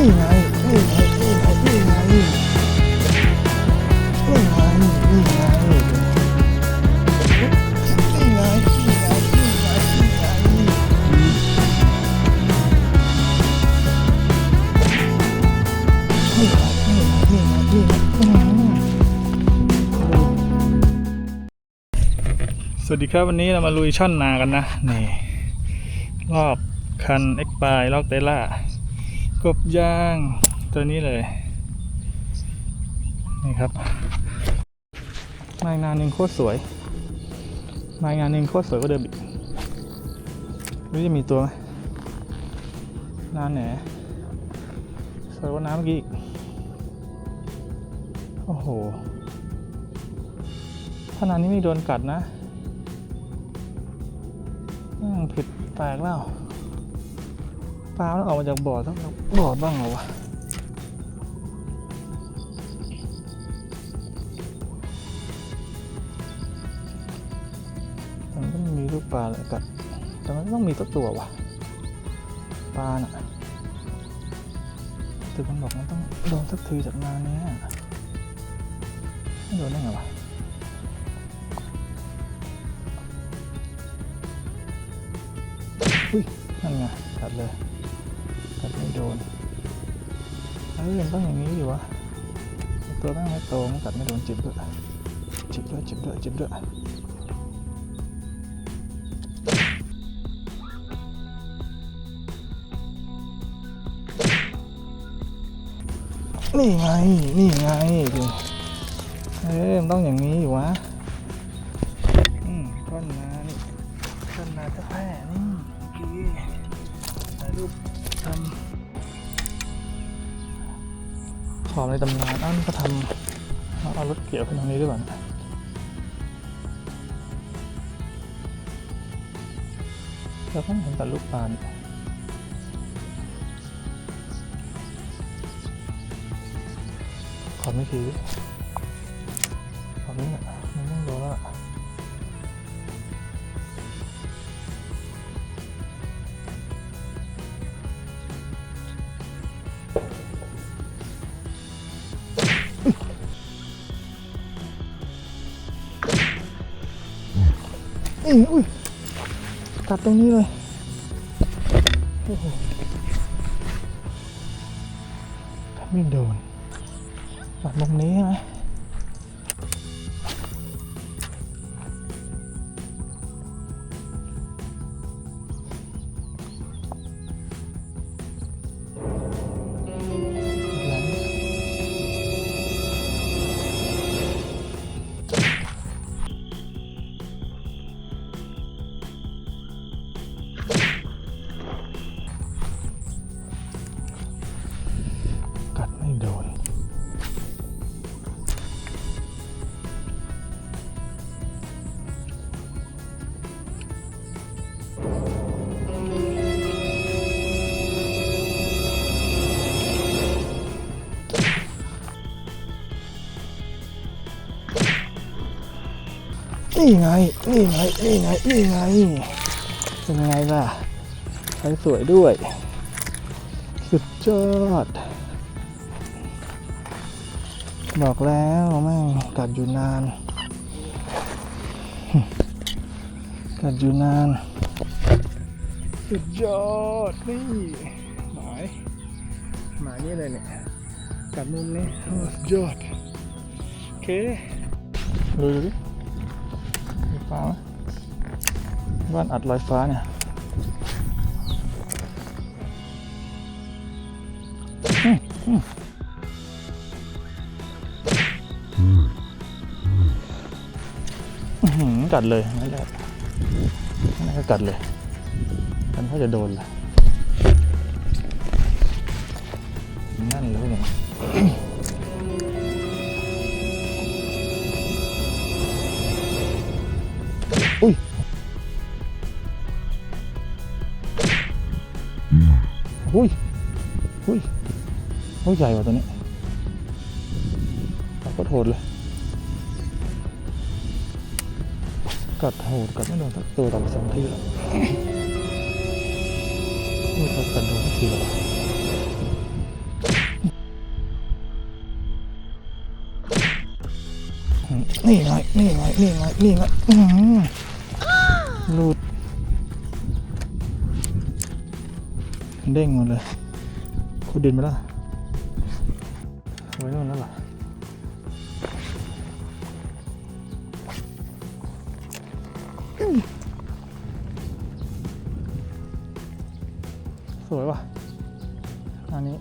นี่ไงนี่ไงนี่ไงนี่ไงนี่ไงนี่ไงนี่ไงนี่ไงนี่ไงนี่ไงนี่ไงนี่ไงนี่ไงสวัสดีครับวันนี้เรามาลุยช่อนนากันนะนี่รอบคันเอ็กปายรอกเตล่า กบยางตัวนี้เลย นี่ครับมางานหนึ่งโคตรสวยมางานหนึ่งโคตรสวยกว่าเดิมอีกไม่รู้จะมีตัวไหมนานแหนสวยกว่าน้ำเมื่อกี้อีกโอ้โหถ้านานนี้ไม่โดนกัดนะอืมผิดแปลกแล้ว ปลามันออกมาจากบ่อต้องบ่อบ้างเหรอวะมันต้องมีลูกปลาเลยกัดแต่มันต้องมีตัวตัววะปลาน่ะแต่มันบอกมันต้องโดนสักทีจากนานเนี้ยไม่โดนได้ไงวะอุ้ยนั่นไงกัดเลย กัดไม่โดนเฮ้ยมันต้องอย่างนี้ดิวะตัวตั้งไม่โตมันกัดไม่โดนจิบด้วยจิบด้วยจิบด้วยจิบด้วยนี่ไง นี่ไงดิเอ้ยมันต้องอย่างนี้อยู่วะอืมก้อนนานี่ก้อนนาตะแพร่นี่โอเคถ่ายรูป ทำของในตำนานอ้าวนี่เขาทำเอาเอารถเกี่ยวขึ้นตรงนี้ด้วยก่อนแล้วก็เห็นแต่ลูกปลานี่ขอไม่ทีดิขอไม่เนี่ย อืมอุ้ยตัดตรงนี้เลยโอ้โหไม่โดนตัดมุมนี้ใช่ไหม โดน นี่ไง นี่ไง นี่ไง นี่ไง เป็นไงล่ะใช้สวยด้วย สุดยอด บอกแล้วแม่งกัดอยู่นาน กัดอยู่นาน สุดยอดนี่หมายหมายนี่เลยเนี่ย กัดมุมนี้สุดยอด โอเคดูดูดิมีฟ้าไหมบ้านอัดลอยฟ้าเนี่ยอื้อหื กัดเลยนั่นแหละนั่นก็กัดเลยมันก็จะโดนละนั่นเลยเนี่ยอุ้ยอุ้ยอุ้ยโอ้ยใหญ่กว่าตัวนี้เราก็โทษเลย กัดโหดกัดไม่โดนสักตัวต่อสองทีแล้วพูดกัดกัดโดนทีแล้วนี่ไงนี่ไงนี่ไงนี่ไงอื้อหือหลุดเด้งหมดเลยขุดดินไปแล้วไว้นู่นแล้วล่ะ สวยว่ะอันนี้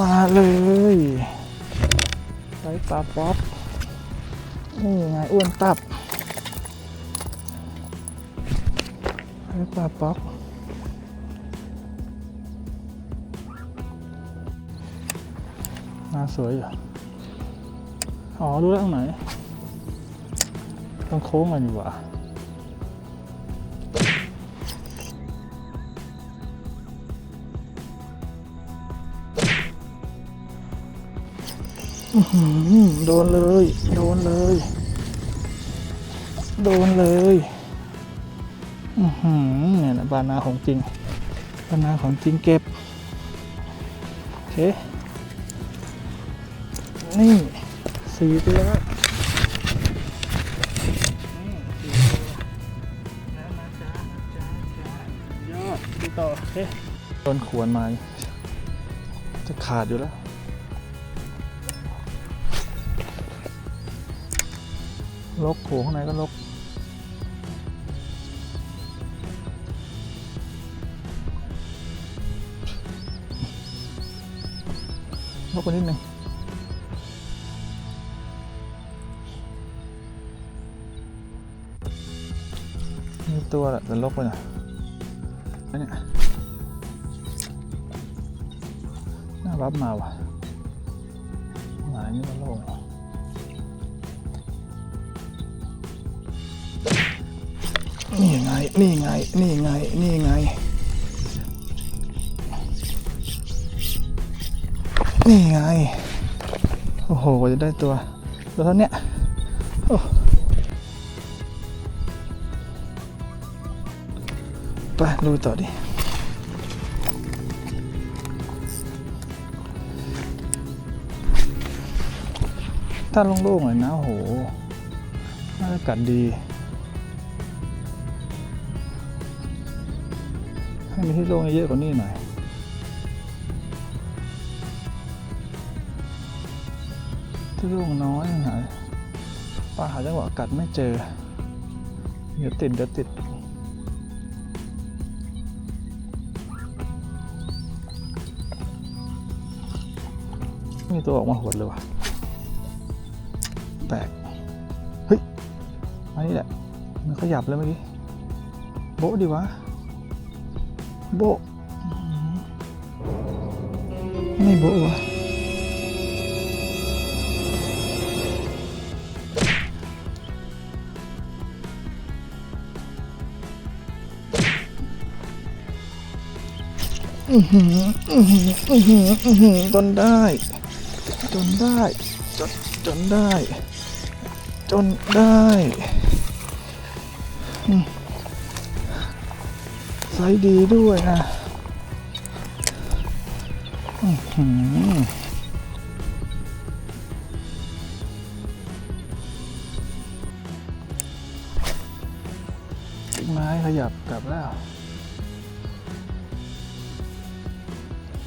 มาเลยไส์ปลาป๊อปนี่ไงอ้วนตับไส์ปลาป๊อปมาสวยอยู่อ๋อรู้แล้วตรงไหน ต้องโค้งกันดีกว่า โดนเลย โดนเลย โดนเลยอือหือเนี่ยนะบานาของจริง บานาของจริงเก็บ โอเค นี่สี่ตัวแล้วนี่สี่ตัวแล้วนะจ๊ะนะจ๊ะจ๊ะยอดดูต่อโอเคต้นขวนมา จะขาดอยู่แล้ว ลกโผล่ข้างในก็ลกลกไปนิดนึงมีตัวแหละแต่ลกไปหน่อยอันนี้น่ารับมาว่ะหมายนี่ก็โล่ง นี่ไง นี่ไง นี่ไง นี่ไง นี่ไง โอ้โห จะได้ตัว ตัวเท่าเนี้ยโอ้ไปดูต่อดิถ้าโล่งๆหน่อยนะโอ้โหน่าจะกัดดี ให้มีที่โล่งเยอะกว่านี้หน่อยที่โล่งน้อยหน่อยปลาหาจังหวะกัดไม่เจอ เดี๋ยวติดเดี๋ยวติดมีตัวออกมาหดเลยว่ะแปลกเฮ้ยอันนี้แหละ มันขยับเลยเมื่อกี้ โบ๊ะดีวะ โบไม่โบะวะอือหืออือหืออือหืออือหือจนได้ จนได้ จนจนได้ จนได้อืม ไซส์ดีด้วยนะต้นไม้ขยับกลับแล้ว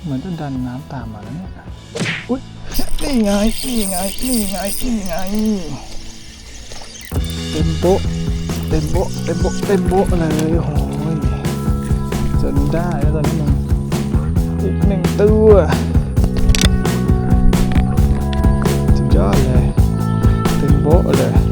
เหมือนจะดันน้ำตามมาแล้วเนี่ย อุ๊ย นี่ไง นี่ไง นี่ไง นี่ไง เต็มโปะเต็มโปะเต็มโปะเต็มโปะเลยโอ้ย จนได้แล้วตอนนี้มันอีกหนึ่งตัวสุดยอดเลยเต็มโบ๊ะเลย